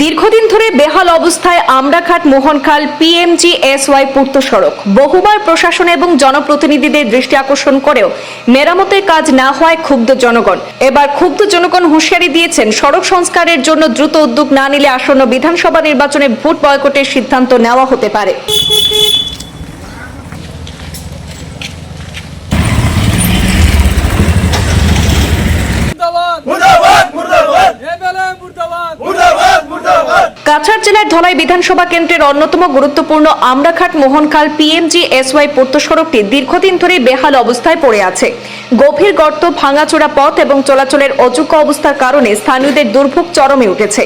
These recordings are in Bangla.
দীর্ঘদিন ধরে বেহাল অবস্থায় Amraghat Mohankhal PMG S Y পূর্ত সড়ক। বহুবার প্রশাসন এবং জনপ্রতিনিধিদের দৃষ্টি আকর্ষণ করেও মেরামতের কাজ না হওয়ায় ক্ষুব্ধ জনগণ। এবার ক্ষুব্ধ জনগণ হুঁশিয়ারি দিয়েছেন, সড়ক সংস্কারের জন্য দ্রুত উদ্যোগ না নিলে আসন্ন বিধানসভা নির্বাচনে ভোট বয়কটের সিদ্ধান্ত নেওয়া হতে পারে। কাছাড় জেলার ধলাই বিধানসভা কেন্দ্রের অন্যতম গুরুত্বপূর্ণ আমরাঘাট মোহনখাল পিএমজি এসওয়াই পূর্ত সড়কটি দীর্ঘদিন ধরে বেহাল অবস্থায় পড়ে আছে। গভীর গর্ত, ভাঙাচোরা পথ এবং চলাচলের অযোগ্য অবস্থার কারণে স্থানীয়দের দুর্ভোগ চরমে উঠেছে।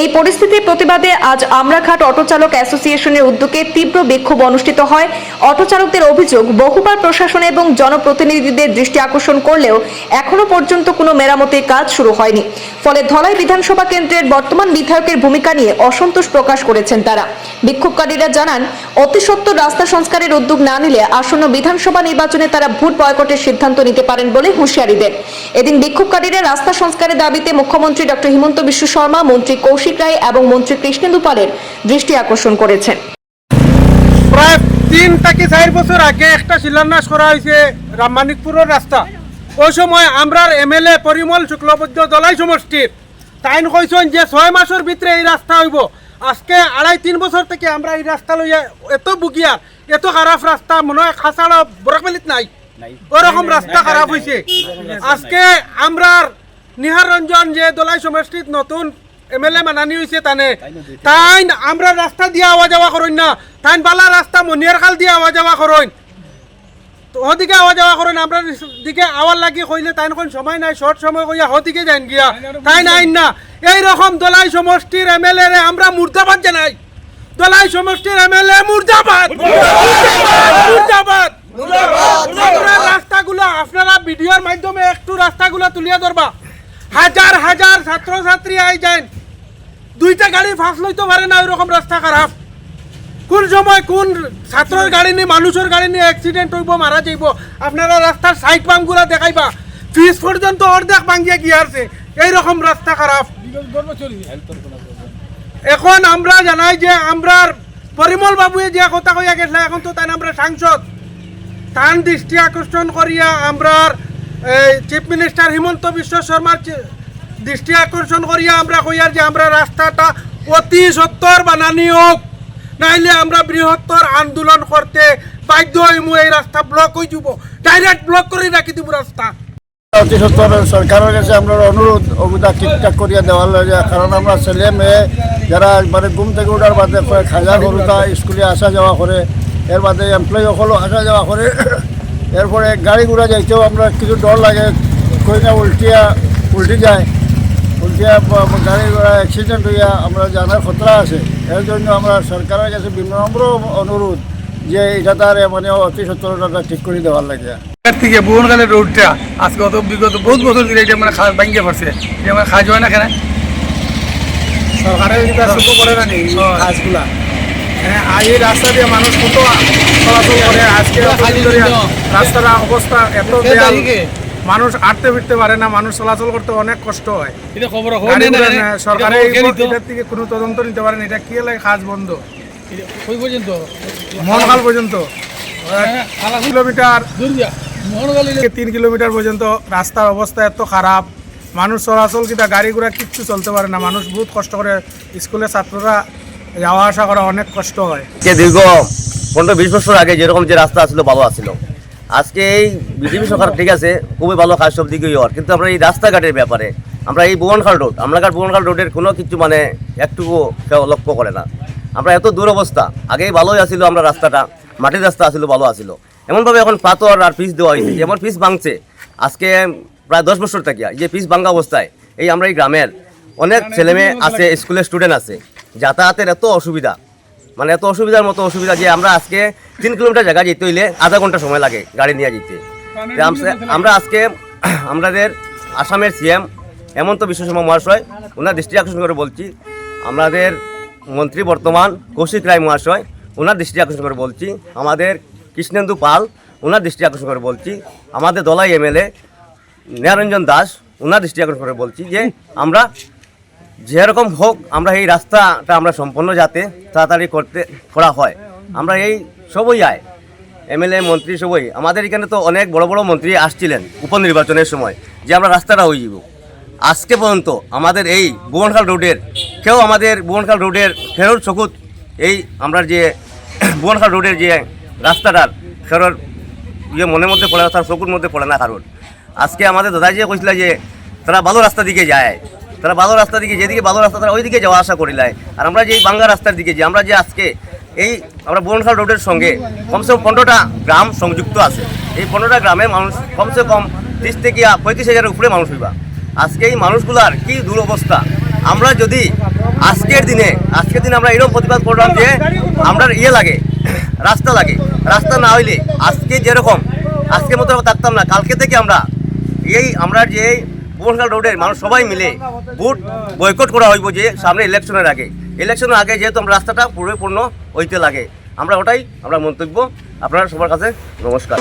এই পরিস্থিতির প্রতিবাদে আজ আমরাঘাট অটো চালক অ্যাসোসিয়েশনের উদ্যোগে তীব্র বিক্ষোভ অনুষ্ঠিত হয়। অটোচালকদের অভিযোগ, বহুবার প্রশাসন এবং জনপ্রতিনিধিদের দৃষ্টি আকর্ষণ করলেও এখনও পর্যন্ত কোনো মেরামতির কাজ শুরু হয়নি। ফলে ধলাই বিধানসভা কেন্দ্রের বর্তমান বিধায়কের ভূমিকা নিয়ে অসন্তোষ প্রকাশ করেছেন তারা। বিক্ষোভকারীরা জানান, অতি সত্বর রাস্তা সংস্কারের উদ্যোগ না নিলে আসন্ন বিধানসভা নির্বাচনে তারা ভোট বয়কটের সিদ্ধান্ত নিতে পারেন বলে হুঁশিয়ারি দেন এদিন বিক্ষোভকারীরা রাস্তা সংস্কারের দাবিতে মুখ্যমন্ত্রী ডক্টর হিমন্ত বিশ্ব শর্মা, মন্ত্রী কৌশিক রায় এবং মন্ত্রী কৃষ্ণেন্দু পালের দৃষ্টি আকর্ষণ করেছেন। তিন থেকে চার বছর আগে একটা শিলান্যাস করা হয়েছে রামমানিকপুরের রাস্তা। ওই সময় আমরার এমএলএ পরিমল শুক্লবৈদ্য দলাই সমষ্টির। তাইন কইছেন যে ছয় মাসের ভিতরে এই রাস্তা হইব। আজকে আড়াই তিন বছর থেকে আমরা এই রাস্তা লইয়া এত বুগিয়ার এত খারাপ রাস্তা মনে হয় খাসাড়া বরকবেলিত নাই। ওরকম রাস্তা খারাপ হয়েছে আজকে আমরার নিহার রঞ্জন যে দোলাই সমষ্টিত নতুন এমএলএ মানানি হয়েছে তানে তাই আমরা রাস্তা দিয়ে আওয়া যাওয়া করেন না। তাই বালা রাস্তা মনিয়ার খাল দিয়ে আওয়া যাওয়া করেন তো ওদিকে আওয়া যাওয়া করেন আমরা দিকে আওয়ার লাগি কইলে তাই কোন সময় নাই শর্ট সময় কইয়া ওদিকে যান গিয়া। তাই নাই না। এই রকম দলাই সমষ্টির এমএলএ রে আমরা মুর্দাবাদ জানাই। দলাই সমষ্টির এমএলএ মুর্দাবাদ। মুর্দাবাদ। আপনারা রাস্তাগুলো, আপনারা ভিডিওর মাধ্যমে একটু রাস্তাগুলো তুলিয়া ধরবা। হাজার হাজার ছাত্রছাত্রী আই যান দুইটা গাড়ি ফাঁস লইতে পারে না, ওইরকম রাস্তা খারাপ। কোন সময় কোন ছাত্রের গাড়ি নিয়ে মানুষের গাড়ি নিয়ে অ্যাক্সিডেন্ট হইব, মারা যাইব, আপনারা রাস্তার সাইড পাম্পগুলো দেখাইবা। ফিস পর্যন্ত অর্ধেক ভাঙ্গিয়া গিয়াছে এইরকম রাস্তা খারাপ। এখন আমরা জানাই যে আমরার পরিমল বাবুয়ে যে কথা কইয়া গেছিল, এখন তো তাই আমরা সাংসদ। তান দৃষ্টি আকর্ষণ করিয়া আমরার চিফ মিনিস্টার হিমন্ত বিশ্ব শর্মার দৃষ্টি আকর্ষণ করিয়া আমরা কইয়ার যে আমরা রাস্তাটা অতি সত্তর বানানি হোক নাইলে আমরা বৃহত্তর আন্দোলন করতে বাধ্য হইমু, এই রাস্তা ব্লক হয়ে যাব। ডাইরেক্ট ব্লক করে রাখি দিব রাস্তা। অতি সত্তর সরকারের কাছে আমরা অনুরোধ অবুদা ঠিকঠাক করিয়া দেওয়ার লাগে, কারণ আমরা ছেলে মেয়ে, যারা মানে ঘুম থেকে ওঠার বাদে খাজা গরুতা স্কুলে আসা যাওয়া করে, এর বাদে এমপ্লয়ি সকলও আসা যাওয়া করে, এরপরে গাড়ি ঘোড়া যাইতেও আমরা কিছু ডর লাগে কই না উল্টিয়া, উল্টি যায়। উল্টিয়া গাড়ি ঘোড়া অ্যাক্সিডেন্ট হইয়া আমরা জানার খতরা আছে। এর জন্য আমরা সরকারের কাছে বিনম্র অনুরোধ যে এটা তার মানে অতি সত্তরটা ঠিক করে দেওয়ার লাগে। থেকে ভুবনকালের রোডটা আজকে অত বিগত বহুত বছর ধরে এটা মানে পড়ছে। এটা মানে খাজ হয় না কেন? সরকারের যেটা করে না নি কাজগুলা হ্যাঁ আর এই রাস্তা দিয়ে মানুষ কত চলাচল করে? আজকে রাস্তার অবস্থা এত মানুষ আটতে ফিরতে পারে না মানুষ চলাচল করতে অনেক কষ্ট হয়। থেকে কোনো তদন্ত নিতে পারেন। এটা কি লাগে কাজ বন্ধ? ওই পর্যন্ত? মহাকাল পর্যন্ত। কিলোমিটার। দূর তিন কিলোমিটার পর্যন্ত রাস্তার অবস্থা এত খারাপ। মানুষ চলাচল কিনা গাড়ি ঘোড়া কিচ্ছু চলতে পারে না। মানুষ বহুত কষ্ট করে স্কুলের ছাত্ররা যাওয়া আসা করা অনেক কষ্ট হয়। দীর্ঘ পনেরো বিশ বছর আগে যেরকম যে রাস্তা আসলো ভালো আসলো আজকে এই বিজেপি সরকার ঠিক আছে, খুবই ভালো কাজ সব দিকেই হওয়ার কিন্তু আমরা এই রাস্তাঘাটের ব্যাপারে, আমরা এই ভুবনখাল রোড আমলাঘাট ভুবনখাল রোডের কোনো কিছু মানে একটুকু লক্ষ্য করে না। আমরা এত দূর অবস্থা আগেই ভালোই আসিল আমরা রাস্তাটা, মাটির রাস্তা আসিল ভালো আসিল এমনভাবে এখন পাথর আর পিস দেওয়া হয়েছে, যেমন পিস ভাঙছে। আজকে প্রায় দশ বছর থেকে যে পিস ভাঙা অবস্থায়, এই আমরা এই গ্রামের অনেক ছেলেমেয়ে আছে, স্কুলের স্টুডেন্ট আছে, যাতায়াতের এত অসুবিধা মানে এত অসুবিধার মতো অসুবিধা যে আমরা আজকে তিন কিলোমিটার জায়গা যেতে হইলে আধা ঘণ্টা সময় লাগে গাড়ি নিয়ে যেতে। আমরা আজকে আমাদের আসামের সিএম হেমন্ত বিশ্ব শর্মা মহাশয়, ওনার দৃষ্টি আকর্ষণ করে বলছি, আমাদের মন্ত্রী বর্তমান কৌশিক রায় মহাশয়, ওনার দৃষ্টি আকর্ষণ করে বলছি, আমাদের কৃষ্ণেন্দু পাল ওনার দৃষ্টি আকর্ষণ করে বলছি। আমাদের দলাই এমএলএ নিরঞ্জন দাস ওনার দৃষ্টি আকর্ষণ করে বলছি যে, আমরা যেরকম হোক, আমরা এই রাস্তাটা আমরা সম্পন্ন যাতে তাড়াতাড়ি করতে, করা হয়। আমরা এই সবই আয়। এমএলএ, মন্ত্রী সবই। আমাদের এখানে তো অনেক বড় বড় মন্ত্রী আসছিলেন উপনির্বাচনের সময় যে, আমরা রাস্তাটা হয়ে যাব। আজকে পর্যন্ত আমাদের এই ভুবনখাল রোডের, কেউ আমাদের ভুবনখাল রোডের ফেরোর চকুত এই আমরা যে, ভুবনখাল রোডের যে রাস্তাটার ফেরোর ইয়ে মনের মধ্যে পড়ে না, তার চকুর মধ্যে পড়ে না কারণ আজকে আমাদের দাদা যে কইছিল যে, তারা ভালো রাস্তা দিকে যায়। তারা ভালো রাস্তা দিকে, যেদিকে ভালো রাস্তা তারা ওই দিকে যাওয়া আসা করিলায়। আর আমরা যে এই বাঙ্গা রাস্তার দিকে যে, আমরা যে আজকে এই, আমরা বনখাল রোডের সঙ্গে কমসে কম পনেরোটা গ্রাম সংযুক্ত আছে। এই পনেরোটা গ্রামে মানুষ কমসে কম ত্রিশ থেকে পঁয়ত্রিশ হাজারের উপরে মানুষ হইবা। আজকে এই মানুষগুলার কি দুরবস্থা? আমরা যদি আজকের দিনে আজকের দিনে আমরা এরকম প্রতিবাদ করলাম যে, আমরা ইয়ে লাগে রাস্তা লাগে। রাস্তা না হইলে আজকে যেরকম, আজকে মতো থাকতাম না। কালকে থেকে আমরা এই আমরা যে ভুবনখাল রোডের মানুষ সবাই মিলে বুট বয়কট করা হইব যে সামনে ইলেকশনের আগে। ইলেকশনের আগে যেহেতু আমরা রাস্তাটা পরিপূর্ণ হইতে লাগে। আমরা ওটাই আমরা মন্তব্য। আপনারা সবার কাছে নমস্কার।